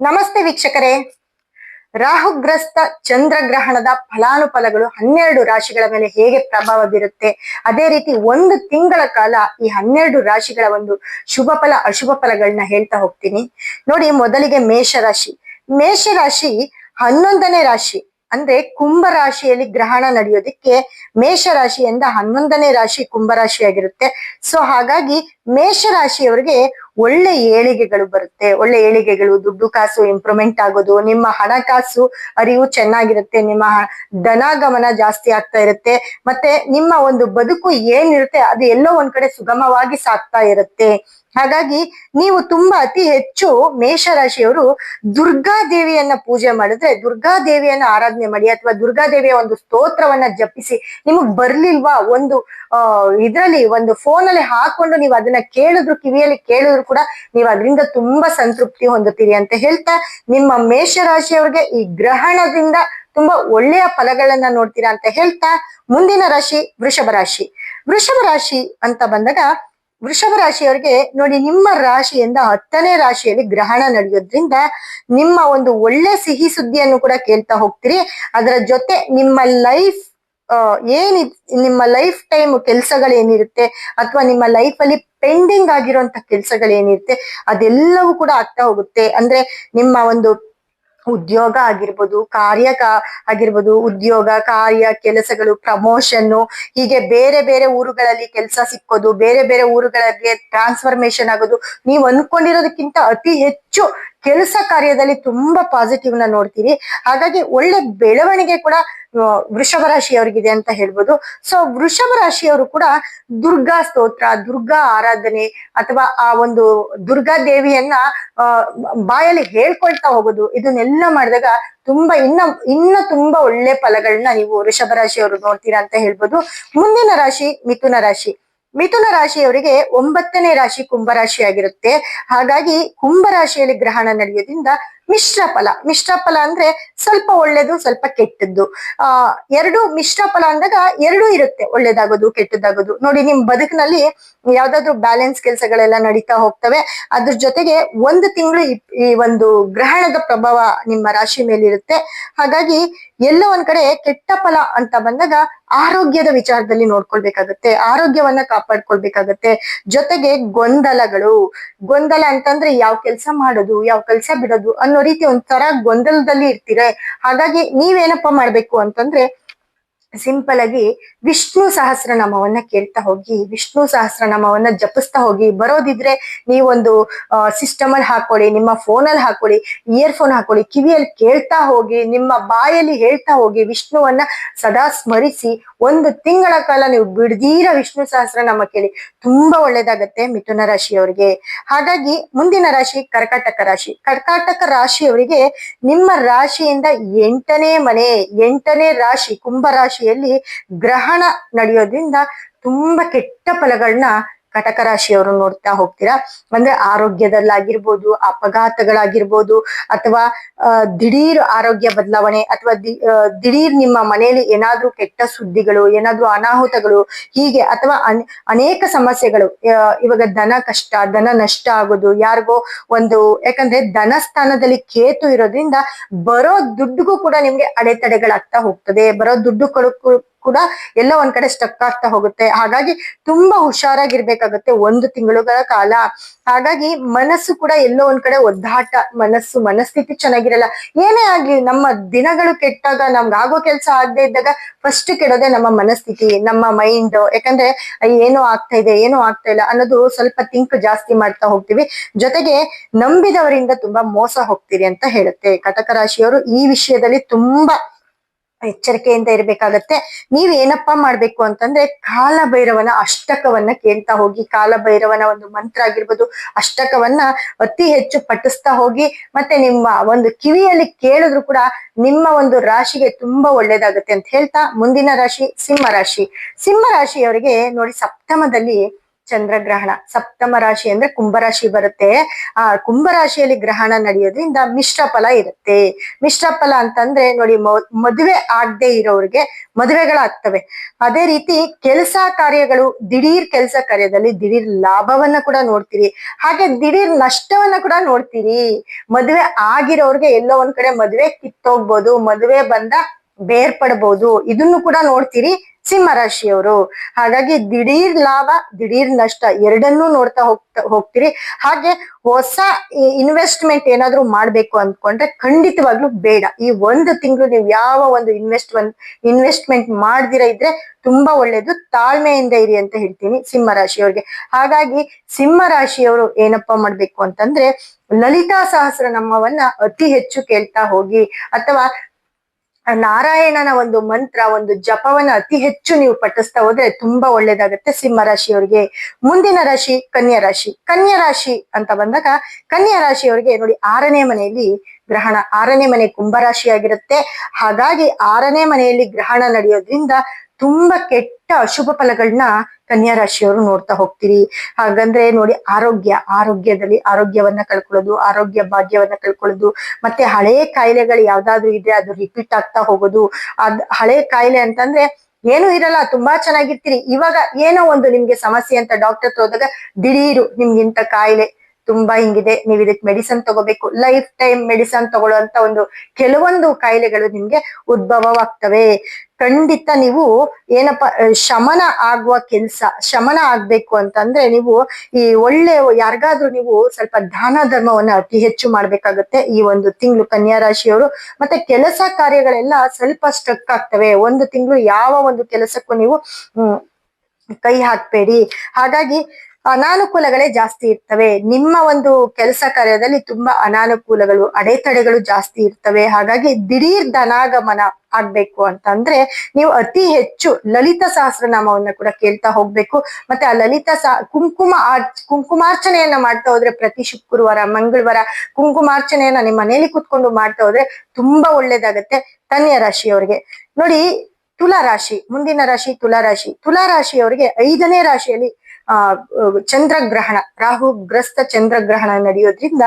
ನಮಸ್ತೆ ವೀಕ್ಷಕರೇ. ರಾಹುಗ್ರಸ್ತ ಚಂದ್ರಗ್ರಹಣದ ಫಲಾನುಫಲಗಳು ಹನ್ನೆರಡು ರಾಶಿಗಳ ಮೇಲೆ ಹೇಗೆ ಪ್ರಭಾವ ಬೀರುತ್ತೆ? ಅದೇ ರೀತಿ ಒಂದು ತಿಂಗಳ ಕಾಲ ಈ ಹನ್ನೆರಡು ರಾಶಿಗಳ ಒಂದು ಶುಭ ಫಲ, ಅಶುಭ ಫಲಗಳನ್ನ ಹೇಳ್ತಾ ಹೋಗ್ತೀನಿ. ನೋಡಿ, ಮೊದಲಿಗೆ ಮೇಷರಾಶಿ. ಮೇಷರಾಶಿ ಹನ್ನೊಂದನೇ ರಾಶಿ. ಅಂದ್ರೆ ಕುಂಭ ರಾಶಿಯಲ್ಲಿ ಗ್ರಹಣ ನಡೆಯೋದಿಕ್ಕೆ ಮೇಷರಾಶಿಯಿಂದ ಹನ್ನೊಂದನೇ ರಾಶಿ ಕುಂಭರಾಶಿಯಾಗಿರುತ್ತೆ. ಸೊ, ಹಾಗಾಗಿ ಮೇಷರಾಶಿಯವರಿಗೆ ಒಳ್ಳೆ ಏಳಿಗೆಗಳು ಬರುತ್ತೆ. ಒಳ್ಳೆ ಏಳಿಗೆಗಳು, ದುಡ್ಡು ಕಾಸು ಇಂಪ್ರೂವ್ಮೆಂಟ್ ಆಗೋದು, ನಿಮ್ಮ ಹಣಕಾಸು ಅರಿವು ಚೆನ್ನಾಗಿರುತ್ತೆ, ನಿಮ್ಮ ಧನಾಗಮನ ಜಾಸ್ತಿ ಆಗ್ತಾ ಇರುತ್ತೆ, ಮತ್ತೆ ನಿಮ್ಮ ಒಂದು ಬದುಕು ಏನಿರುತ್ತೆ ಅದು ಎಲ್ಲೋ ಒಂದ್ ಕಡೆ ಸುಗಮವಾಗಿ ಸಾಗ್ತಾ ಇರುತ್ತೆ. ಹಾಗಾಗಿ ನೀವು ತುಂಬಾ ಅತಿ ಹೆಚ್ಚು ಮೇಷರಾಶಿಯವರು ದುರ್ಗಾ ದೇವಿಯನ್ನ ಪೂಜೆ ಮಾಡಿದ್ರೆ ದುರ್ಗಾ ದೇವಿಯನ್ನ ಆರಾಧನೆ ಮಾಡಿ ಅಥವಾ ದುರ್ಗಾ ದೇವಿಯ ಒಂದು ಸ್ತೋತ್ರವನ್ನ ಜಪಿಸಿ ನಿಮಗ್ ಬರ್ಲಿಲ್ವಾ ಒಂದು ಇದರಲ್ಲಿ ಒಂದು ಫೋನ್ ಅಲ್ಲಿ ಹಾಕೊಂಡು ನೀವು ಅದನ್ನ ಕೇಳಿದ್ರು, ಕಿವಿಯಲ್ಲಿ ಕೇಳಿದ್ರು ಕೂಡ ನೀವು ಅದರಿಂದ ತುಂಬಾ ಸಂತೃಪ್ತಿ ಹೊಂದುತ್ತೀರಿ ಅಂತ ಹೇಳ್ತಾ ನಿಮ್ಮ ಮೇಷರಾಶಿಯವ್ರಿಗೆ ಈ ಗ್ರಹಣದಿಂದ ತುಂಬಾ ಒಳ್ಳೆಯ ಫಲಗಳನ್ನ ನೋಡ್ತೀರಾ ಅಂತ ಹೇಳ್ತಾ ಮುಂದಿನ ರಾಶಿ ವೃಷಭ ರಾಶಿ. ವೃಷಭ ರಾಶಿ ಅಂತ ಬಂದಾಗ ವೃಷಭ ರಾಶಿಯವರಿಗೆ ನೋಡಿ ನಿಮ್ಮ ರಾಶಿಯಿಂದ ಹತ್ತನೇ ರಾಶಿಯಲ್ಲಿ ಗ್ರಹಣ ನಡೆಯೋದ್ರಿಂದ ನಿಮ್ಮ ಒಂದು ಒಳ್ಳೆ ಸಿಹಿ ಸುದ್ದಿಯನ್ನು ಕೂಡ ಕೇಳ್ತಾ ಹೋಗ್ತೀರಿ. ಅದರ ಜೊತೆ ನಿಮ್ಮ ಲೈಫ್ ಏನಿ, ನಿಮ್ಮ ಲೈಫ್ ಟೈಮ್ ಕೆಲಸಗಳೇನಿರುತ್ತೆ ಅಥವಾ ನಿಮ್ಮ ಲೈಫ್ ಅಲ್ಲಿ ಪೆಂಡಿಂಗ್ ಆಗಿರುವಂತ ಕೆಲಸಗಳೇನಿರುತ್ತೆ ಅದೆಲ್ಲವೂ ಕೂಡ ಆಗ್ತಾ ಹೋಗುತ್ತೆ. ಅಂದ್ರೆ ನಿಮ್ಮ ಒಂದು ಉದ್ಯೋಗ ಆಗಿರ್ಬೋದು, ಕಾರ್ಯ ಆಗಿರ್ಬೋದು, ಉದ್ಯೋಗ, ಕಾರ್ಯ, ಕೆಲಸಗಳು ಪ್ರಮೋಷನ್ ಹೀಗೆ ಬೇರೆ ಬೇರೆ ಊರುಗಳಲ್ಲಿ ಕೆಲಸ ಸಿಕ್ಕೋದು, ಬೇರೆ ಬೇರೆ ಊರುಗಳಿಗೆ ಟ್ರಾನ್ಸ್ಫರ್ಮೇಶನ್ ಆಗೋದು, ನೀವು ಅನ್ಕೊಂಡಿರೋದಕ್ಕಿಂತ ಅತಿ ಹೆಚ್ಚು ಕೆಲಸ ಕಾರ್ಯದಲ್ಲಿ ತುಂಬಾ ಪಾಸಿಟಿವ್ನ ನೋಡ್ತೀರಿ. ಹಾಗಾಗಿ ಒಳ್ಳೆ ಬೆಳವಣಿಗೆ ಕೂಡ ವೃಷಭ ರಾಶಿಯವರಿಗಿದೆ ಅಂತ ಹೇಳ್ಬೋದು. ಸೊ ವೃಷಭ ರಾಶಿಯವರು ಕೂಡ ದುರ್ಗಾ ಸ್ತೋತ್ರ, ದುರ್ಗಾ ಆರಾಧನೆ ಅಥವಾ ಆ ಒಂದು ದುರ್ಗಾ ದೇವಿಯನ್ನ ಬಾಯಲ್ಲಿ ಹೇಳ್ಕೊಳ್ತಾ ಹೋಗೋದು, ಇದನ್ನೆಲ್ಲ ಮಾಡಿದಾಗ ತುಂಬಾ ಇನ್ನ ಇನ್ನ ತುಂಬಾ ಒಳ್ಳೆ ಫಲಗಳನ್ನ ನೀವು ವೃಷಭ ರಾಶಿಯವರು ನೋಡ್ತೀರಾ ಅಂತ ಹೇಳ್ಬೋದು. ಮುಂದಿನ ರಾಶಿ ಮಿಥುನ ರಾಶಿ. ಮಿಥುನ ರಾಶಿಯವರಿಗೆ ಒಂಬತ್ತನೇ ರಾಶಿ ಕುಂಭರಾಶಿ ಆಗಿರುತ್ತೆ ಹಾಗಾಗಿ ಕುಂಭರಾಶಿಯಲ್ಲಿ ಗ್ರಹಣ ನಡೆಯೋದ್ರಿಂದ ಮಿಶ್ರ ಫಲ ಮಿಶ್ರ ಫಲ ಅಂದ್ರೆ ಸ್ವಲ್ಪ ಒಳ್ಳೇದು, ಸ್ವಲ್ಪ ಕೆಟ್ಟದ್ದು. ಆ, ಎರಡು ಮಿಶ್ರ ಫಲ ಅಂದಾಗ ಎರಡೂ ಇರುತ್ತೆ, ಒಳ್ಳೇದಾಗೋದು ಕೆಟ್ಟದಾಗೋದು ನೋಡಿ, ನಿಮ್ ಬದುಕಿನಲ್ಲಿ ಯಾವ್ದಾದ್ರು ಬ್ಯಾಲೆನ್ಸ್ ಕೆಲಸಗಳೆಲ್ಲ ನಡೀತಾ ಹೋಗ್ತವೆ. ಅದ್ರ ಜೊತೆಗೆ ಒಂದು ತಿಂಗಳು ಈ ಒಂದು ಗ್ರಹಣದ ಪ್ರಭಾವ ನಿಮ್ಮ ರಾಶಿ ಮೇಲಿರುತ್ತೆ. ಹಾಗಾಗಿ ಎಲ್ಲೋ ಒಂದ್ ಕಡೆ ಕೆಟ್ಟ ಫಲ ಅಂತ ಬಂದಾಗ ಆರೋಗ್ಯದ ವಿಚಾರದಲ್ಲಿ ನೋಡ್ಕೊಳ್ಬೇಕಾಗತ್ತೆ, ಆರೋಗ್ಯವನ್ನ ಕಾಪಾಡ್ಕೊಳ್ಬೇಕಾಗತ್ತೆ. ಜೊತೆಗೆ ಗೊಂದಲಗಳು, ಗೊಂದಲ ಅಂತಂದ್ರೆ ಯಾವ ಕೆಲಸ ಮಾಡೋದು, ಯಾವ ಕೆಲಸ ಬಿಡೋದು ಅನ್ನೋ ರೀತಿ ಒಂಥರ ಗೊಂದಲದಲ್ಲಿ ಇರ್ತೀರ. ಹಾಗಾಗಿ ನೀವೇನಪ್ಪ ಮಾಡ್ಬೇಕು ಅಂತಂದ್ರೆ ಸಿಂಪಲ್ ಆಗಿ ವಿಷ್ಣು ಸಹಸ್ರನಾಮವನ್ನ ಕೇಳ್ತಾ ಹೋಗಿ, ವಿಷ್ಣು ಸಹಸ್ರನಾಮವನ್ನ ಜಪಿಸ್ತಾ ಹೋಗಿ, ಬರೋದಿದ್ರೆ ನೀವೊಂದು ಸಿಸ್ಟಮ್ ಅಲ್ಲಿ ಹಾಕೊಳ್ಳಿ, ನಿಮ್ಮ ಫೋನ್ ಅಲ್ಲಿ ಹಾಕೊಳ್ಳಿ ಇಯರ್ ಫೋನ್ ಹಾಕೊಳ್ಳಿ, ಕಿವಿಯಲ್ಲಿ ಕೇಳ್ತಾ ಹೋಗಿ, ನಿಮ್ಮ ಬಾಯಲ್ಲಿ ಹೇಳ್ತಾ ಹೋಗಿ ವಿಷ್ಣುವನ್ನ ಸದಾ ಸ್ಮರಿಸಿ, ಒಂದು ತಿಂಗಳ ಕಾಲ ನೀವು ಬಿಡದೀರ ವಿಷ್ಣು ಸಹಸ್ರನಾಮ ಕೇಳಿ, ತುಂಬಾ ಒಳ್ಳೇದಾಗತ್ತೆ ಮಿಥುನ ರಾಶಿಯವರಿಗೆ. ಹಾಗಾಗಿ ಮುಂದಿನ ರಾಶಿ ಕರ್ಕಾಟಕ ರಾಶಿ. ಕರ್ಕಾಟಕ ರಾಶಿಯವರಿಗೆ ನಿಮ್ಮ ರಾಶಿಯಿಂದ ಎಂಟನೇ ಮನೆ, ಎಂಟನೇ ರಾಶಿ, ಕುಂಭ ರಾಶಿಯಲ್ಲಿ ಗ್ರಹಣ ನಡೆಯೋದ್ರಿಂದ ತುಂಬಾ ಕೆಟ್ಟ ಫಲಗಳನ್ನ ಕಟಕ ರಾಶಿಯವರು ನೋಡ್ತಾ ಹೋಗ್ತೀರಾ? ಅಂದ್ರೆ ಆರೋಗ್ಯದಲ್ಲಾಗಿರ್ಬೋದು, ಅಪಘಾತಗಳಾಗಿರ್ಬೋದು, ಅಥವಾ ದಿಢೀರ್ ಆರೋಗ್ಯ ಬದಲಾವಣೆ ಅಥವಾ ದಿಢೀರ್ ನಿಮ್ಮ ಮನೆಯಲ್ಲಿ ಏನಾದ್ರೂ ಕೆಟ್ಟ ಸುದ್ದಿಗಳು, ಏನಾದ್ರೂ ಅನಾಹುತಗಳು, ಹೀಗೆ ಅಥವಾ ಅನ್- ಅನೇಕ ಸಮಸ್ಯೆಗಳು ಇವಾಗ ದನ ಕಷ್ಟ ದನ ನಷ್ಟ ಆಗೋದು, ಯಾರಿಗೋ ಒಂದು, ಯಾಕಂದ್ರೆ ಧನ ಸ್ಥಾನದಲ್ಲಿ ಕೇತು ಇರೋದ್ರಿಂದ ಬರೋ ದುಡ್ಡುಗೂ ಕೂಡ ನಿಮ್ಗೆ ಅಡೆತಡೆಗಳಾಗ್ತಾ ಹೋಗ್ತದೆ. ಬರೋ ದುಡ್ಡು ಕೂಡ ಎಲ್ಲ ಒಂದ್ ಕಡೆ ಸ್ಟಕ್ ಆಗ್ತಾ ಹೋಗುತ್ತೆ. ಹಾಗಾಗಿ ತುಂಬಾ ಹುಷಾರಾಗಿರ್ಬೇಕಾಗುತ್ತೆ ಒಂದು ತಿಂಗಳುಗಳ ಕಾಲ. ಹಾಗಾಗಿ ಮನಸ್ಸು ಕೂಡ ಎಲ್ಲೋ ಒಂದ್ ಕಡೆ ಒದ್ದಾಟ, ಮನಸ್ಸು, ಮನಸ್ಥಿತಿ ಚೆನ್ನಾಗಿರಲ್ಲ. ಏನೇ ಆಗ್ಲಿ ನಮ್ಮ ದಿನಗಳು ಕೆಟ್ಟಾಗ ನಮ್ಗೆ ಆಗೋ ಕೆಲಸ ಆಗದೆ ಇದ್ದಾಗ ಫಸ್ಟ್ ಕೆಡೋದೆ ನಮ್ಮ ಮನಸ್ಥಿತಿ, ನಮ್ಮ ಮೈಂಡ್ ಯಾಕಂದ್ರೆ ಏನೋ ಆಗ್ತಾ ಇದೆ, ಏನೋ ಆಗ್ತಾ ಇಲ್ಲ ಅನ್ನೋದು ಸ್ವಲ್ಪ ತಿಂಕ್ ಜಾಸ್ತಿ ಮಾಡ್ತಾ ಹೋಗ್ತೀವಿ. ಜೊತೆಗೆ ನಂಬಿದವರಿಂದ ತುಂಬಾ ಮೋಸ ಹೋಗ್ತೀರಿ ಅಂತ ಹೇಳುತ್ತೆ. ಕಟಕ ರಾಶಿಯವರು ಈ ವಿಷಯದಲ್ಲಿ ತುಂಬಾ ಎಚ್ಚರಿಕೆಯಿಂದ ಇರಬೇಕಾಗತ್ತೆ. ನೀವ್ ಏನಪ್ಪಾ ಮಾಡ್ಬೇಕು ಅಂತಂದ್ರೆ ಕಾಲಭೈರವನ ಅಷ್ಟಕವನ್ನ ಕೇಳ್ತಾ ಹೋಗಿ, ಕಾಲಭೈರವನ ಒಂದು ಮಂತ್ರ ಆಗಿರ್ಬೋದು, ಅಷ್ಟಕವನ್ನ ಅತಿ ಹೆಚ್ಚು ಪಠಿಸ್ತಾ ಹೋಗಿ, ಮತ್ತೆ ನಿಮ್ಮ ಒಂದು ಕಿವಿಯಲ್ಲಿ ಕೇಳಿದ್ರು ಕೂಡ ನಿಮ್ಮ ಒಂದು ರಾಶಿಗೆ ತುಂಬಾ ಒಳ್ಳೇದಾಗುತ್ತೆ ಅಂತ ಹೇಳ್ತಾ ಮುಂದಿನ ರಾಶಿ, ಸಿಂಹ ರಾಶಿ. ಸಿಂಹ ರಾಶಿಯವರಿಗೆ ನೋಡಿ ಸಪ್ತಮದಲ್ಲಿ ಚಂದ್ರಗ್ರಹಣ, ಸಪ್ತಮ ರಾಶಿ ಅಂದ್ರೆ ಕುಂಭರಾಶಿ ಬರುತ್ತೆ. ಆ ಕುಂಭರಾಶಿಯಲ್ಲಿ ಗ್ರಹಣ ನಡೆಯೋದ್ರಿಂದ ಮಿಶ್ರ ಫಲ ಇರುತ್ತೆ. ಮಿಶ್ರ ಫಲ ಅಂತಂದ್ರೆ ನೋಡಿ ಮದುವೆ ಆಗದೆ ಇರೋರಿಗೆ ಮದುವೆಗಳಾಗ್ತವೆ. ಅದೇ ರೀತಿ ಕೆಲಸ ಕಾರ್ಯಗಳು, ದಿಢೀರ್ ಕೆಲಸ ಕಾರ್ಯದಲ್ಲಿ ದಿಢೀರ್ ಲಾಭವನ್ನ ಕೂಡ ನೋಡ್ತೀರಿ. ಹಾಗೆ ದಿಢೀರ್ ನಷ್ಟವನ್ನ ಕೂಡ ನೋಡ್ತೀರಿ. ಮದುವೆ ಆಗಿರೋರ್ಗೆ ಎಲ್ಲೋ ಒಂದ್ ಕಡೆ ಮದುವೆ ಕಿತ್ತೋಗ್ಬೋದು, ಮದುವೆ ಬಂದ ಬೇರ್ಪಡ್ಬೋದು, ಇದನ್ನು ಕೂಡ ನೋಡ್ತೀರಿ. ಸಿಂಹ ರಾಶಿಯವರು. ಹಾಗಾಗಿ ದಿಢೀರ್ ಲಾಭ, ದಿಢೀರ್ ನಷ್ಟ ಎರಡನ್ನೂ ನೋಡ್ತಾ ಹೋಗ್ತಾ ಹೋಗ್ತೀರಿ. ಹಾಗೆ ಹೊಸ ಇನ್ವೆಸ್ಟ್ಮೆಂಟ್ ಏನಾದ್ರೂ ಮಾಡ್ಬೇಕು ಅಂದ್ಕೊಂಡ್ರೆ ಖಂಡಿತವಾಗ್ಲೂ ಬೇಡ. ಈ ಒಂದು ತಿಂಗಳು ನೀವು ಯಾವ ಒಂದು ಇನ್ವೆಸ್ಟ್ ಇನ್ವೆಸ್ಟ್ಮೆಂಟ್ ಮಾಡ್ದಿರ ಇದ್ರೆ ತುಂಬಾ ಒಳ್ಳೇದು. ತಾಳ್ಮೆಯಿಂದ ಇರಿ ಅಂತ ಹೇಳ್ತೀನಿ ಸಿಂಹ ರಾಶಿಯವ್ರಿಗೆ. ಹಾಗಾಗಿ ಸಿಂಹ ರಾಶಿಯವರು ಏನಪ್ಪಾ ಮಾಡ್ಬೇಕು ಅಂತಂದ್ರೆ ಲಲಿತಾ ಸಹಸ್ರ ನಮ್ಮವನ್ನ ಅತಿ ಹೆಚ್ಚು ಕೇಳ್ತಾ ಹೋಗಿ, ಅಥವಾ ನಾರಾಯಣನ ಒಂದು ಮಂತ್ರ, ಒಂದು ಜಪವನ್ನ ಅತಿ ಹೆಚ್ಚು ನೀವು ಪಠಿಸ್ತಾ ಹೋದ್ರೆ ತುಂಬಾ ಒಳ್ಳೇದಾಗುತ್ತೆ ಸಿಂಹ ರಾಶಿಯವರಿಗೆ. ಮುಂದಿನ ರಾಶಿ ಕನ್ಯಾ ರಾಶಿ. ಕನ್ಯಾ ರಾಶಿ ಅಂತ ಬಂದಾಗ ಕನ್ಯಾ ರಾಶಿಯವರಿಗೆ ನೋಡಿ ಆರನೇ ಮನೆಯಲ್ಲಿ ಗ್ರಹಣ ಆರನೇ ಮನೆ ಕುಂಭರಾಶಿ ಆಗಿರುತ್ತೆ ಹಾಗಾಗಿ ಆರನೇ ಮನೆಯಲ್ಲಿ ಗ್ರಹಣ ನಡೆಯೋದ್ರಿಂದ ತುಂಬಾ ಕೆಟ್ಟ ಅಶುಭ ಫಲಗಳನ್ನ ಕನ್ಯಾ ರಾಶಿಯವರು ನೋಡ್ತಾ ಹೋಗ್ತೀರಿ. ಹಾಗಂದ್ರೆ ನೋಡಿ ಆರೋಗ್ಯ, ಆರೋಗ್ಯದಲ್ಲಿ ಆರೋಗ್ಯವನ್ನ ಕಳ್ಕೊಳ್ಳೋದು, ಆರೋಗ್ಯ ಭಾಗ್ಯವನ್ನ ಕಳ್ಕೊಳ್ಳೋದು, ಮತ್ತೆ ಹಳೆ ಕಾಯಿಲೆಗಳು ಯಾವ್ದಾದ್ರು ಇದ್ರೆ ಅದು ರಿಪೀಟ್ ಆಗ್ತಾ ಹೋಗೋದು. ಅದ್ ಹಳೆ ಕಾಯಿಲೆ ಅಂತಂದ್ರೆ ಏನು ಇರಲ್ಲ, ತುಂಬಾ ಚೆನ್ನಾಗಿರ್ತೀರಿ. ಇವಾಗ ಏನೋ ಒಂದು ನಿಮ್ಗೆ ಸಮಸ್ಯೆ ಅಂತ ಡಾಕ್ಟರ್ ಹೋದಾಗ ದಿಢೀರು ನಿಮ್ಗಿಂತ ಕಾಯಿಲೆ ತುಂಬಾ ಹಿಂಗಿದೆ. ನೀವು ಇದಕ್ಕೆ ಮೆಡಿಸನ್ ತಗೋಬೇಕು. ಲೈಫ್ ಟೈಮ್ ಮೆಡಿಸನ್ ತಗೊಳ್ಳುವಂತ ಒಂದು ಕೆಲವೊಂದು ಕಾಯಿಲೆಗಳು ನಿಮ್ಗೆ ಉದ್ಭವವಾಗ್ತವೆ. ಖಂಡಿತ ನೀವು ಏನಪ್ಪ ಶಮನ ಆಗುವ ಕೆಲ್ಸ, ಶಮನ ಆಗ್ಬೇಕು ಅಂತಂದ್ರೆ ನೀವು ಈ ಒಳ್ಳೆ, ಯಾರಿಗಾದ್ರೂ ನೀವು ಸ್ವಲ್ಪ ದಾನ ಧರ್ಮವನ್ನ ಅತಿ ಹೆಚ್ಚು ಮಾಡ್ಬೇಕಾಗತ್ತೆ. ಈ ಒಂದು ತಿಂಗಳು ಕನ್ಯಾ ರಾಶಿಯವರು ಮತ್ತೆ ಕೆಲಸ ಕಾರ್ಯಗಳೆಲ್ಲ ಸ್ವಲ್ಪ ಸ್ಟ್ರಕ್ ಆಗ್ತವೆ. ಒಂದು ತಿಂಗಳು ಯಾವ ಒಂದು ಕೆಲಸಕ್ಕೂ ನೀವು ಕೈ ಹಾಕ್ಬೇಡಿ. ಹಾಗಾಗಿ ಅನಾನುಕೂಲಗಳೇ ಜಾಸ್ತಿ ಇರ್ತವೆ. ನಿಮ್ಮ ಒಂದು ಕೆಲಸ ಕಾರ್ಯದಲ್ಲಿ ತುಂಬಾ ಅನಾನುಕೂಲಗಳು, ಅಡೆತಡೆಗಳು ಜಾಸ್ತಿ ಇರ್ತವೆ. ಹಾಗಾಗಿ ದಿಢೀರ್ ಧನಾಗಮನ ಆಗ್ಬೇಕು ಅಂತಂದ್ರೆ ನೀವು ಅತಿ ಹೆಚ್ಚು ಲಲಿತ ಸಹಸ್ರನಾಮವನ್ನ ಕೂಡ ಕೇಳ್ತಾ ಹೋಗ್ಬೇಕು. ಮತ್ತೆ ಆ ಲಲಿತ ಸಹ ಕುಂಕುಮ ಕುಂಕುಮಾರ್ಚನೆಯನ್ನ ಮಾಡ್ತಾ ಹೋದ್ರೆ ಪ್ರತಿ ಶುಕ್ರವಾರ, ಮಂಗಳವಾರ ಕುಂಕುಮಾರ್ಚನೆಯನ್ನ ನಿಮ್ಮ ಮನೇಲಿ ಕುತ್ಕೊಂಡು ಮಾಡ್ತಾ ಹೋದ್ರೆ ತುಂಬಾ ಒಳ್ಳೇದಾಗತ್ತೆ ಕನ್ಯಾ ರಾಶಿಯವರಿಗೆ. ನೋಡಿ, ತುಲಾ ರಾಶಿ, ಮುಂದಿನ ರಾಶಿ ತುಲಾ ರಾಶಿ. ತುಲಾ ರಾಶಿಯವರಿಗೆ ಐದನೇ ರಾಶಿಯಲ್ಲಿ ಆ ಚಂದ್ರಗ್ರಹಣ ರಾಹು ಗ್ರಸ್ತ ಚಂದ್ರಗ್ರಹಣ ನಡೆಯೋದ್ರಿಂದ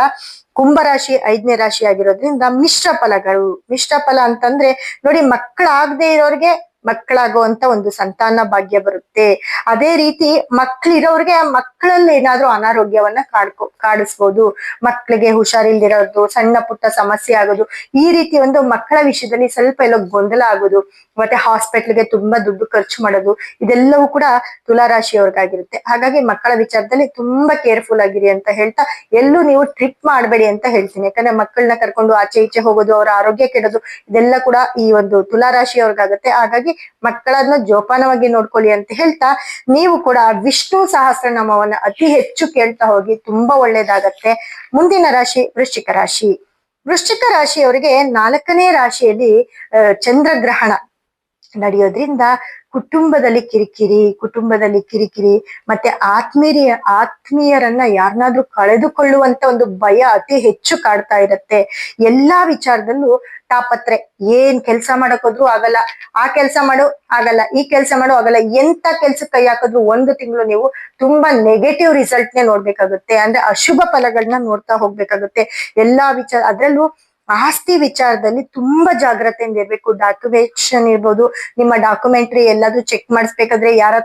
ಕುಂಭರಾಶಿ ಐದನೇ ರಾಶಿ ಆಗಿರೋದ್ರಿಂದ ಮಿಶ್ರ ಫಲಗಳು, ಮಿಶ್ರ ಫಲ ಅಂತಂದ್ರೆ ನೋಡಿ ಮಕ್ಕಳಾಗದೆ ಇರೋರ್ಗೆ ಮಕ್ಕಳಾಗುವಂತ ಒಂದು ಸಂತಾನ ಭಾಗ್ಯ ಬರುತ್ತೆ. ಅದೇ ರೀತಿ ಮಕ್ಳಿರೋರ್ಗೆ ಮಕ್ಕಳಲ್ಲಿ ಏನಾದ್ರೂ ಅನಾರೋಗ್ಯವನ್ನ ಕಾಡ್ಕೊ, ಕಾಡಿಸ್ಬೋದು. ಮಕ್ಕಳಿಗೆ ಹುಷಾರಿಲ್ದಿರೋದು, ಸಣ್ಣ ಪುಟ್ಟ ಸಮಸ್ಯೆ ಆಗೋದು, ಈ ರೀತಿ ಒಂದು ಮಕ್ಕಳ ವಿಷಯದಲ್ಲಿ ಸ್ವಲ್ಪ ಎಲ್ಲೋ ಗೊಂದಲ ಆಗೋದು, ಮತ್ತೆ ಹಾಸ್ಪಿಟ್ಲ್ಗೆ ತುಂಬಾ ದುಡ್ಡು ಖರ್ಚು ಮಾಡೋದು, ಇದೆಲ್ಲವೂ ಕೂಡ ತುಲಾರಾಶಿಯವ್ರಿಗಾಗಿರುತ್ತೆ. ಹಾಗಾಗಿ ಮಕ್ಕಳ ವಿಚಾರದಲ್ಲಿ ತುಂಬಾ ಕೇರ್ಫುಲ್ ಆಗಿರಿ ಅಂತ ಹೇಳ್ತಾ, ಎಲ್ಲೂ ನೀವು ಟ್ರಿಪ್ ಮಾಡಬೇಡಿ ಅಂತ ಹೇಳ್ತೀನಿ. ಯಾಕಂದ್ರೆ ಮಕ್ಕಳನ್ನ ಕರ್ಕೊಂಡು ಆಚೆ ಈಚೆ ಹೋಗೋದು, ಅವರ ಆರೋಗ್ಯ ಕೆಡೋದು, ಇದೆಲ್ಲ ಕೂಡ ಈ ಒಂದು ತುಲಾರಾಶಿಯವ್ರಿಗಾಗತ್ತೆ. ಹಾಗಾಗಿ ಮಕ್ಕಳನ್ನ ಜೋಪಾನವಾಗಿ ನೋಡ್ಕೊಳ್ಳಿ ಅಂತ ಹೇಳ್ತಾ ನೀವು ಕೂಡ ವಿಷ್ಣು ಸಹಸ್ರನಾಮವನ್ನ ಅತಿ ಹೆಚ್ಚು ಕೇಳ್ತಾ ಹೋಗಿ ತುಂಬಾ ಒಳ್ಳೇದಾಗತ್ತೆ. ಮುಂದಿನ ರಾಶಿ ವೃಶ್ಚಿಕ ರಾಶಿ. ವೃಶ್ಚಿಕ ರಾಶಿಯವರಿಗೆ ನಾಲ್ಕನೇ ರಾಶಿಯಲ್ಲಿ ಚಂದ್ರಗ್ರಹಣ. ನಡೆಯೋದ್ರಿಂದ ಕುಟುಂಬದಲ್ಲಿ ಕಿರಿಕಿರಿ ಕುಟುಂಬದಲ್ಲಿ ಕಿರಿಕಿರಿ, ಮತ್ತೆ ಆತ್ಮೀಯ ಆತ್ಮೀಯರನ್ನ ಯಾರನ್ನಾದ್ರೂ ಕಳೆದುಕೊಳ್ಳುವಂತ ಒಂದು ಭಯ ಅತಿ ಹೆಚ್ಚು ಕಾಡ್ತಾ ಇರತ್ತೆ. ಎಲ್ಲಾ ವಿಚಾರದಲ್ಲೂ ತಾಪತ್ರೆ, ಏನ್ ಕೆಲಸ ಮಾಡಕ್ಕೋದ್ರು ಆಗಲ್ಲ, ಆ ಕೆಲಸ ಮಾಡು, ಆಗಲ್ಲ, ಈ ಕೆಲಸ ಮಾಡು, ಆಗಲ್ಲ, ಎಂತ ಕೆಲ್ಸಕ್ಕೆ ಕೈ ಹಾಕಿದ್ರು ಒಂದು ತಿಂಗಳು ನೀವು ತುಂಬಾ ನೆಗೆಟಿವ್ ರಿಸಲ್ಟ್ ನೇ ನೋಡ್ಬೇಕಾಗುತ್ತೆ. ಅಂದ್ರೆ ಅಶುಭ ಫಲಗಳನ್ನ ನೋಡ್ತಾ ಹೋಗ್ಬೇಕಾಗುತ್ತೆ. ಎಲ್ಲಾ ವಿಚಾರ, ಅದ್ರಲ್ಲೂ ಆಸ್ತಿ ವಿಚಾರದಲ್ಲಿ ತುಂಬಾ ಜಾಗ್ರತೆಯಿಂದ ಇರ್ಬೇಕು. ಡಾಕ್ಯುಮೆಂಟೇಷನ್ ಇರ್ಬೋದು, ನಿಮ್ಮ ಡಾಕ್ಯುಮೆಂಟ್ರಿ ಎಲ್ಲಾದ್ರೂ ಚೆಕ್ ಮಾಡಿಸ್ಬೇಕಾದ್ರೆ ಯಾರ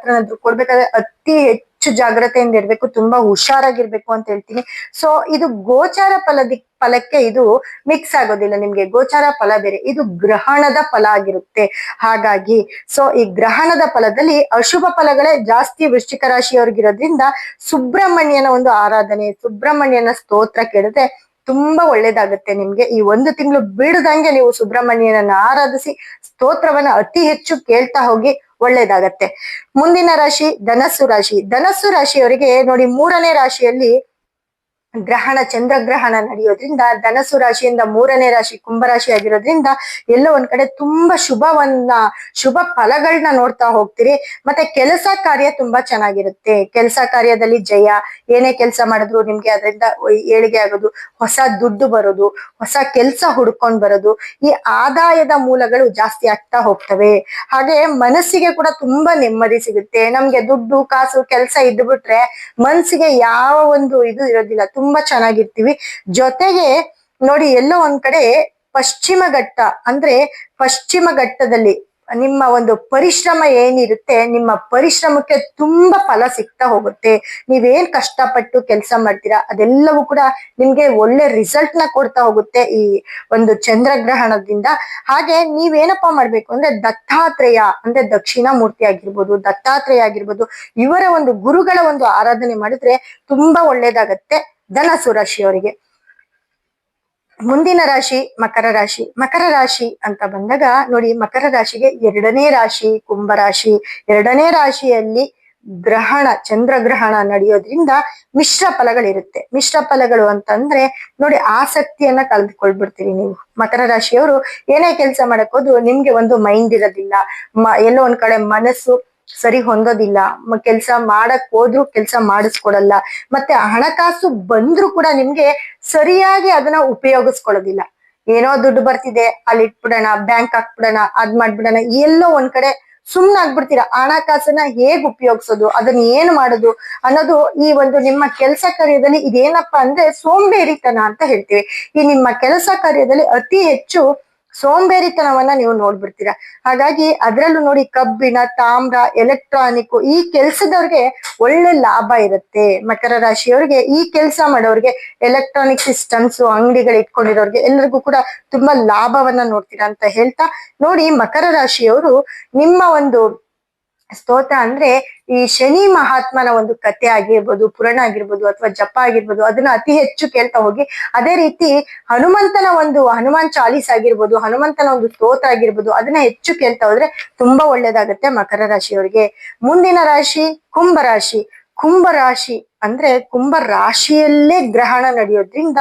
ಕೊಡ್ಬೇಕಾದ್ರೆ ಅತಿ ಹೆಚ್ಚು ಜಾಗ್ರತೆಯಿಂದ ಇರ್ಬೇಕು, ತುಂಬಾ ಹುಷಾರಾಗಿರ್ಬೇಕು ಅಂತ ಹೇಳ್ತೀನಿ. ಸೊ ಇದು ಗೋಚಾರ ಫಲದಿ, ಫಲಕ್ಕೆ ಇದು ಮಿಕ್ಸ್ ಆಗೋದಿಲ್ಲ ನಿಮ್ಗೆ. ಗೋಚಾರ ಫಲ ಬೇರೆ, ಇದು ಗ್ರಹಣದ ಫಲ ಆಗಿರುತ್ತೆ. ಹಾಗಾಗಿ ಸೊ ಈ ಗ್ರಹಣದ ಫಲದಲ್ಲಿ ಅಶುಭ ಫಲಗಳೇ ಜಾಸ್ತಿ ವೃಶ್ಚಿಕ ರಾಶಿಯವ್ರಿಗಿರೋದ್ರಿಂದ ಸುಬ್ರಹ್ಮಣ್ಯನ ಒಂದು ಆರಾಧನೆ, ಸುಬ್ರಹ್ಮಣ್ಯನ ಸ್ತೋತ್ರ ಕೇಳಿದ್ರೆ ತುಂಬಾ ಒಳ್ಳೇದಾಗುತ್ತೆ ನಿಮ್ಗೆ. ಈ ಒಂದು ತಿಂಗಳು ಬಿಡದಂಗೆ ನೀವು ಸುಬ್ರಹ್ಮಣ್ಯನನ್ನ ಆರಾಧಿಸಿ, ಸ್ತೋತ್ರವನ್ನ ಅತಿ ಹೆಚ್ಚು ಕೇಳ್ತಾ ಹೋಗಿ ಒಳ್ಳೇದಾಗತ್ತೆ. ಮುಂದಿನ ರಾಶಿ ಧನಸ್ಸು ರಾಶಿ. ಧನಸ್ಸು ರಾಶಿಯವರಿಗೆ ನೋಡಿ, ಮೂರನೇ ರಾಶಿಯಲ್ಲಿ ಗ್ರಹಣ, ಚಂದ್ರಗ್ರಹಣ ನಡೆಯೋದ್ರಿಂದ ಧನಸು ರಾಶಿಯಿಂದ ಮೂರನೇ ರಾಶಿ ಕುಂಭರಾಶಿ ಆಗಿರೋದ್ರಿಂದ ಎಲ್ಲೋ ಒಂದ್ ಕಡೆ ತುಂಬಾ ಶುಭವನ್ನ, ಶುಭ ಫಲಗಳನ್ನ ನೋಡ್ತಾ ಹೋಗ್ತೀರಿ. ಮತ್ತೆ ಕೆಲಸ ಕಾರ್ಯ ತುಂಬಾ ಚೆನ್ನಾಗಿರುತ್ತೆ. ಕೆಲಸ ಕಾರ್ಯದಲ್ಲಿ ಜಯ, ಏನೇ ಕೆಲಸ ಮಾಡಿದ್ರು ನಿಮ್ಗೆ ಅದರಿಂದ ಏಳಿಗೆ ಆಗೋದು, ಹೊಸ ದುಡ್ಡು ಬರೋದು, ಹೊಸ ಕೆಲಸ ಹುಡ್ಕೊಂಡ್ ಬರೋದು, ಈ ಆದಾಯದ ಮೂಲಗಳು ಜಾಸ್ತಿ ಆಗ್ತಾ ಹೋಗ್ತವೆ. ಹಾಗೆ ಮನಸ್ಸಿಗೆ ಕೂಡ ತುಂಬಾ ನೆಮ್ಮದಿ ಸಿಗುತ್ತೆ. ನಮ್ಗೆ ದುಡ್ಡು, ಕಾಸು, ಕೆಲಸ ಇದ್ದು ಬಿಟ್ರೆ ಮನ್ಸಿಗೆ ಯಾವ ಒಂದು ಇದು ಇರೋದಿಲ್ಲ. ತುಂಬಾ ಚೆನ್ನಾಗಿರ್ತೀವಿ. ಜೊತೆಗೆ ನೋಡಿ ಎಲ್ಲೋ ಒಂದ್ ಕಡೆ ಪಶ್ಚಿಮ ಘಟ್ಟ ಅಂದ್ರೆ ಪಶ್ಚಿಮ ಘಟ್ಟದಲ್ಲಿ ನಿಮ್ಮ ಒಂದು ಪರಿಶ್ರಮ ಏನಿರುತ್ತೆ, ನಿಮ್ಮ ಪರಿಶ್ರಮಕ್ಕೆ ತುಂಬಾ ಫಲ ಸಿಗ್ತಾ ಹೋಗುತ್ತೆ. ನೀವೇನ್ ಕಷ್ಟಪಟ್ಟು ಕೆಲಸ ಮಾಡ್ತೀರಾ, ಅದೆಲ್ಲವೂ ಕೂಡ ನಿಮ್ಗೆ ಒಳ್ಳೆ ರಿಸಲ್ಟ್ನ ಕೊಡ್ತಾ ಹೋಗುತ್ತೆ ಈ ಒಂದು ಚಂದ್ರಗ್ರಹಣದಿಂದ. ಹಾಗೆ ನೀವೇನಪ್ಪಾ ಮಾಡ್ಬೇಕು ಅಂದ್ರೆ ದತ್ತಾತ್ರೇಯ ಅಂದ್ರೆ ದಕ್ಷಿಣ ಮೂರ್ತಿ ಆಗಿರ್ಬೋದು, ದತ್ತಾತ್ರೇಯ ಆಗಿರ್ಬೋದು, ಇವರ ಒಂದು ಗುರುಗಳ ಒಂದು ಆರಾಧನೆ ಮಾಡಿದ್ರೆ ತುಂಬಾ ಒಳ್ಳೇದಾಗತ್ತೆ. ಧನಸು ರಾಶಿಯವರಿಗೆ ಮುಂದಿನ ರಾಶಿ ಮಕರ ರಾಶಿ. ಮಕರ ರಾಶಿ ಅಂತ ಬಂದಾಗ ನೋಡಿ ಮಕರ ರಾಶಿಗೆ ಎರಡನೇ ರಾಶಿ ಕುಂಭ ರಾಶಿ. ಎರಡನೇ ರಾಶಿಯಲ್ಲಿ ಗ್ರಹಣ ಚಂದ್ರಗ್ರಹಣ ನಡೆಯೋದ್ರಿಂದ ಮಿಶ್ರ ಫಲಗಳಿರುತ್ತೆ. ಮಿಶ್ರ ಫಲಗಳು ಅಂತಂದ್ರೆ ನೋಡಿ ಆಸಕ್ತಿಯನ್ನ ಕಳೆದುಕೊಳ್ಬಿಡ್ತೀರಿ ನೀವು. ಮಕರ ರಾಶಿಯವರು ಏನೇ ಕೆಲಸ ಮಾಡಕ್ ಹೋದ್ರು ನಿಮ್ಗೆ ಒಂದು ಮೈಂಡ್ ಇರೋದಿಲ್ಲ. ಎಲ್ಲೋ ಒಂದ್ ಕಡೆ ಮನಸ್ಸು ಸರಿ ಹೊಂದೋದಿಲ್ಲ. ಕೆಲ್ಸ ಮಾಡಕ್ ಹೋದ್ರು ಕೆಲಸ ಮಾಡಿಸ್ಕೊಡಲ್ಲ. ಮತ್ತೆ ಹಣಕಾಸು ಬಂದ್ರು ಕೂಡ ನಿಮ್ಗೆ ಸರಿಯಾಗಿ ಅದನ್ನ ಉಪಯೋಗಿಸ್ಕೊಳ್ಳೋದಿಲ್ಲ. ಏನೋ ದುಡ್ಡು ಬರ್ತಿದೆ, ಅಲ್ಲಿ ಇಟ್ಬಿಡೋಣ, ಬ್ಯಾಂಕ್ ಹಾಕ್ಬಿಡೋಣ, ಅದ್ ಮಾಡ್ಬಿಡೋಣ, ಎಲ್ಲೋ ಒಂದ್ ಕಡೆ ಸುಮ್ನ ಆಗ್ಬಿಡ್ತೀರಾ? ಹಣಕಾಸನ್ನ ಹೇಗ್ ಉಪಯೋಗಿಸೋದು? ಅದನ್ನ ಏನ್ ಮಾಡೋದು? ಅನ್ನೋದು ಈ ಒಂದು ನಿಮ್ಮ ಕೆಲಸ ಕಾರ್ಯದಲ್ಲಿ ಇದೇನಪ್ಪಾ ಅಂದ್ರೆ ಸೋಂಬೇರಿತನ ಅಂತ ಹೇಳ್ತೀವಿ. ಈ ನಿಮ್ಮ ಕೆಲಸ ಕಾರ್ಯದಲ್ಲಿ ಅತಿ ಹೆಚ್ಚು ಸೋಂಬೇರಿತನವನ್ನ ನೀವು ನೋಡ್ಬಿಡ್ತೀರಾ. ಹಾಗಾಗಿ ಅದರಲ್ಲೂ ನೋಡಿ ಕಬ್ಬಿಣ, ತಾಮ್ರ ಎಲೆಕ್ಟ್ರಾನಿಕ್ ಈ ಕೆಲ್ಸದವ್ರಿಗೆ ಒಳ್ಳೆ ಲಾಭ ಇರುತ್ತೆ. ಮಕರ ರಾಶಿಯವ್ರಿಗೆ ಈ ಕೆಲಸ ಮಾಡೋರಿಗೆ ಎಲೆಕ್ಟ್ರಾನಿಕ್ ಸಿಸ್ಟಮ್ಸ್ ಅಂಗಡಿಗಳು ಇಟ್ಕೊಂಡಿರೋರ್ಗೆ ಎಲ್ಲರಿಗೂ ಕೂಡ ತುಂಬಾ ಲಾಭವನ್ನ ನೋಡ್ತೀರಾ ಅಂತ ಹೇಳ್ತಾ ನೋಡಿ ಮಕರ ರಾಶಿಯವರು ನಿಮ್ಮ ಒಂದು ಸ್ತೋತ್ರ ಅಂದ್ರೆ ಈ ಶನಿ ಮಹಾತ್ಮನ ಒಂದು ಕಥೆ ಆಗಿರ್ಬೋದು, ಪುರಾಣ ಆಗಿರ್ಬೋದು ಅಥವಾ ಜಪ ಆಗಿರ್ಬೋದು, ಅದನ್ನ ಅತಿ ಹೆಚ್ಚು ಕೇಳ್ತಾ ಹೋಗಿ, ಅದೇ ರೀತಿ ಹನುಮಂತನ ಒಂದು, ಹನುಮಾನ್ ಚಾಲೀಸ್ ಆಗಿರ್ಬೋದು, ಹನುಮಂತನ ಒಂದು ಸ್ತೋತ್ರ ಆಗಿರ್ಬೋದು, ಅದನ್ನ ಹೆಚ್ಚು ಕೇಳ್ತಾ ಹೋದ್ರೆ ತುಂಬಾ ಒಳ್ಳೇದಾಗತ್ತೆ ಮಕರ ರಾಶಿಯವರಿಗೆ. ಮುಂದಿನ ರಾಶಿ ಕುಂಭ ರಾಶಿ. ಕುಂಭ ರಾಶಿ ಅಂದ್ರೆ ಕುಂಭ ರಾಶಿಯಲ್ಲೇ ಗ್ರಹಣ ನಡೆಯೋದ್ರಿಂದ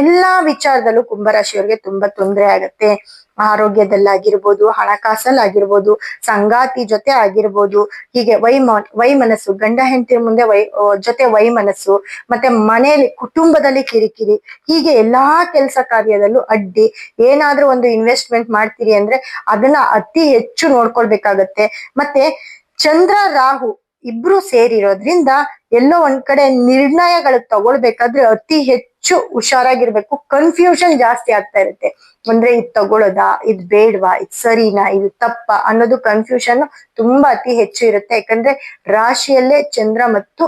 ಎಲ್ಲಾ ವಿಚಾರದಲ್ಲೂ ಕುಂಭ ರಾಶಿಯವರಿಗೆ ತುಂಬಾ ತೊಂದರೆ ಆಗತ್ತೆ. ಆರೋಗ್ಯದಲ್ಲಾಗಿರ್ಬೋದು, ಹಣಕಾಸಲ್ಲಾಗಿರ್ಬೋದು, ಸಂಗಾತಿ ಜೊತೆ ಆಗಿರ್ಬೋದು, ಹೀಗೆ ವೈಮ ವೈಮನಸ್ಸು ಗಂಡ ಹೆಂಡತಿ ಮುಂದೆ ವೈ ಜೊತೆ ವೈಮನಸ್ಸು ಮತ್ತೆ ಮನೆಯಲ್ಲಿ ಕುಟುಂಬದಲ್ಲಿ ಕಿರಿಕಿರಿ, ಹೀಗೆ ಎಲ್ಲಾ ಕೆಲಸ ಕಾರ್ಯದಲ್ಲೂ ಅಡ್ಡಿ, ಏನಾದ್ರೂ ಒಂದು ಇನ್ವೆಸ್ಟ್ಮೆಂಟ್ ಮಾಡ್ತೀರಿ ಅಂದ್ರೆ ಅದನ್ನ ಅತಿ ಹೆಚ್ಚು ನೋಡ್ಕೊಳ್ಬೇಕಾಗತ್ತೆ. ಮತ್ತೆ ಚಂದ್ರ ರಾಹು ಇಬ್ರು ಸೇರಿರೋದ್ರಿಂದ ಎಲ್ಲೋ ಒಂದ್ ಕಡೆ ನಿರ್ಣಯಗಳು ತಗೊಳ್ಬೇಕಾದ್ರೆ ಅತಿ ಹೆಚ್ಚು ಹುಷಾರಾಗಿರ್ಬೇಕು. ಕನ್ಫ್ಯೂಷನ್ ಜಾಸ್ತಿ ಆಗ್ತಾ ಇರುತ್ತೆ. ಅಂದ್ರೆ ಇದ್ ತಗೊಳ್ಳೋದಾ ಇದ್ ಬೇಡ್ವಾ? ಇದ್ ಸರಿನಾ? ಇದು ತಪ್ಪ? ಅನ್ನೋದು ಕನ್ಫ್ಯೂಷನ್ ತುಂಬಾ ಅತಿ ಹೆಚ್ಚು ಇರುತ್ತೆ. ಯಾಕಂದ್ರೆ ರಾಶಿಯಲ್ಲೇ ಚಂದ್ರ ಮತ್ತು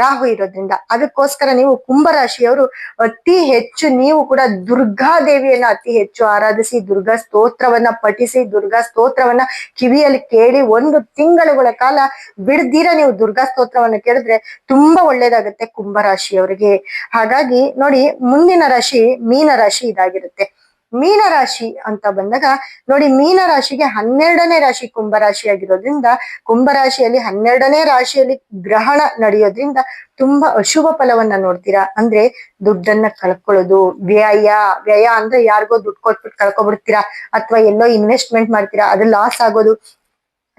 ರಾಹು ಇರೋದ್ರಿಂದ. ಅದಕ್ಕೋಸ್ಕರ ನೀವು ಕುಂಭ ರಾಶಿಯವರು ಅತಿ ಹೆಚ್ಚು ನೀವು ಕೂಡ ದುರ್ಗಾ ದೇವಿಯನ್ನ ಅತಿ ಹೆಚ್ಚು ಆರಾಧಿಸಿ, ದುರ್ಗಾ ಸ್ತೋತ್ರವನ್ನ ಪಠಿಸಿ, ದುರ್ಗಾ ಸ್ತೋತ್ರವನ್ನ ಕಿವಿಯಲ್ಲಿ ಕೇಳಿ ಒಂದು ತಿಂಗಳುಗಳ ಕಾಲ ಬಿಡ್ದಿರ ನೀವು ದುರ್ಗಾ ಸ್ತೋತ್ರವನ್ನ ಕೇಳಿದ್ರೆ ತುಂಬಾ ಒಳ್ಳೇದಾಗುತ್ತೆ ಕುಂಭ ರಾಶಿಯವರಿಗೆ ಹಾಗಾಗಿ ನೋಡಿ, ಮುಂದಿನ ರಾಶಿ ಮೀನ ರಾಶಿ ಇದಾಗಿರುತ್ತೆ. ಮೀನ ರಾಶಿ ಅಂತ ಬಂದಾಗ ನೋಡಿ ಮೀನ ರಾಶಿಗೆ ಹನ್ನೆರಡನೇ ರಾಶಿ ಕುಂಭ ರಾಶಿ ಆಗಿರೋದ್ರಿಂದ ಕುಂಭ ರಾಶಿಯಲ್ಲಿ ಹನ್ನೆರಡನೇ ರಾಶಿಯಲ್ಲಿ ಗ್ರಹಣ ನಡೆಯೋದ್ರಿಂದ ತುಂಬಾ ಅಶುಭ ಫಲವನ್ನ ನೋಡ್ತೀರಾ? ಅಂದ್ರೆ ದುಡ್ಡನ್ನ ಕಳ್ಕೊಳ್ಳೋದು, ವ್ಯಯ ವ್ಯಯ ಅಂದ್ರೆ ಯಾರಿಗೋ ದುಡ್ಡು ಕೊಟ್ಬಿಟ್ಟು ಕಳ್ಕೊಬಿಡ್ತೀರಾ? ಅಥವಾ ಎಲ್ಲೋ ಇನ್ವೆಸ್ಟ್ಮೆಂಟ್ ಮಾಡ್ತೀರಾ? ಅದು ಲಾಸ್ ಆಗೋದು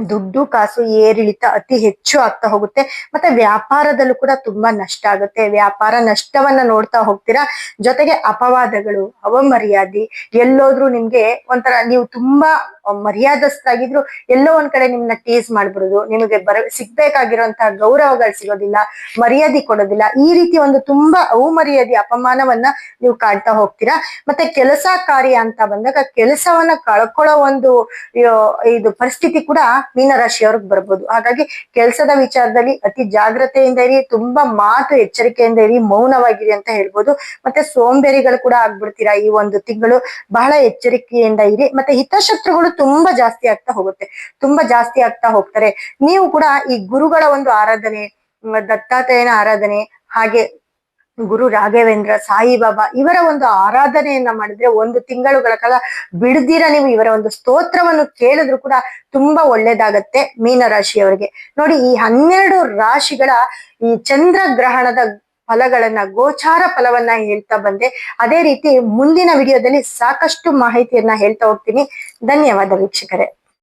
ದುಡ್ಡು ಕಾಸು ಏರಿಳಿತ ಅತಿ ಹೆಚ್ಚು ಆಗ್ತಾ ಹೋಗುತ್ತೆ. ಮತ್ತೆ ವ್ಯಾಪಾರದಲ್ಲೂ ಕೂಡ ತುಂಬಾ ನಷ್ಟ ಆಗುತ್ತೆ. ವ್ಯಾಪಾರ ನಷ್ಟವನ್ನ ನೋಡ್ತಾ ಹೋಗ್ತೀರಾ? ಜೊತೆಗೆ ಅಪವಾದಗಳು, ಅವಮರ್ಯಾದೆ, ಎಲ್ಲೋದ್ರೂ ನಿಮ್ಗೆ ಒಂಥರ ನೀವು ತುಂಬಾ ಮರ್ಯಾದಸ್ಥರಾಗಿದ್ರು ಎಲ್ಲೋ ಒಂದ್ ಕಡೆ ನಿಮ್ನ ಟೀಸ್ ಮಾಡ್ಬಿಡುದು, ನಿಮಗೆ ಬರ, ಸಿಗ್ಬೇಕಾಗಿರುವಂತಹ ಗೌರವಗಳು ಸಿಗೋದಿಲ್ಲ, ಮರ್ಯಾದೆ ಕೊಡೋದಿಲ್ಲ. ಈ ರೀತಿ ಒಂದು ತುಂಬಾ ಅವಮರ್ಯಾದೆ, ಅಪಮಾನವನ್ನ ನೀವು ಕಾಣ್ತಾ ಹೋಗ್ತೀರಾ? ಮತ್ತೆ ಕೆಲಸ ಕಾರ್ಯ ಅಂತ ಬಂದಾಗ ಕೆಲಸವನ್ನ ಕಳ್ಕೊಳ್ಳೋ ಒಂದು ಇದು ಪರಿಸ್ಥಿತಿ ಕೂಡ ಮೀನರಾಶಿಯವ್ರಿಗೆ ಬರ್ಬೋದು. ಹಾಗಾಗಿ ಕೆಲಸದ ವಿಚಾರದಲ್ಲಿ ಅತಿ ಜಾಗ್ರತೆಯಿಂದ ಇರಿ, ತುಂಬಾ ಮಾತು ಎಚ್ಚರಿಕೆಯಿಂದ ಇರಿ, ಮೌನವಾಗಿರಿ ಅಂತ ಹೇಳ್ಬೋದು. ಮತ್ತೆ ಸೋಂಬೇರಿಗಳು ಕೂಡ ಆಗ್ಬಿಡ್ತೀರಾ ಈ ಒಂದು ತಿಂಗಳು? ಬಹಳ ಎಚ್ಚರಿಕೆಯಿಂದ ಇರಿ. ಮತ್ತೆ ಹಿತಶತ್ರುಗಳು ತುಂಬಾ ಜಾಸ್ತಿ ಆಗ್ತಾ ಹೋಗುತ್ತೆ. ತುಂಬಾ ಜಾಸ್ತಿ ಆಗ್ತಾ ಹೋಗ್ತಾರೆ. ನೀವು ಕೂಡ ಈ ಗುರುಗಳ ಒಂದು ಆರಾಧನೆ ದತ್ತಾತ್ರೇಯನ ಆರಾಧನೆ, ಹಾಗೆ ಗುರು ರಾಘವೇಂದ್ರ, ಸಾಯಿಬಾಬಾ ಇವರ ಒಂದು ಆರಾಧನೆಯನ್ನ ಮಾಡಿದ್ರೆ ಒಂದು ತಿಂಗಳುಗಳ ಕಾಲ ಬಿಡದಿರ ನೀವು ಇವರ ಒಂದು ಸ್ತೋತ್ರವನ್ನು ಕೇಳಿದ್ರು ಕೂಡ ತುಂಬಾ ಒಳ್ಳೇದಾಗತ್ತೆ ಮೀನ ರಾಶಿಯವರಿಗೆ ನೋಡಿ, ಈ ಹನ್ನೆರಡು ರಾಶಿಗಳ ಈ ಚಂದ್ರ ಗ್ರಹಣದ ಫಲಗಳನ್ನ, ಗೋಚಾರ ಫಲವನ್ನ ಹೇಳ್ತಾ ಬಂದೆ. ಅದೇ ರೀತಿ ಮುಂದಿನ ವಿಡಿಯೋದಲ್ಲಿ ಸಾಕಷ್ಟು ಮಾಹಿತಿಯನ್ನ ಹೇಳ್ತಾ ಹೋಗ್ತೀನಿ. ಧನ್ಯವಾದ ವೀಕ್ಷಕರೇ.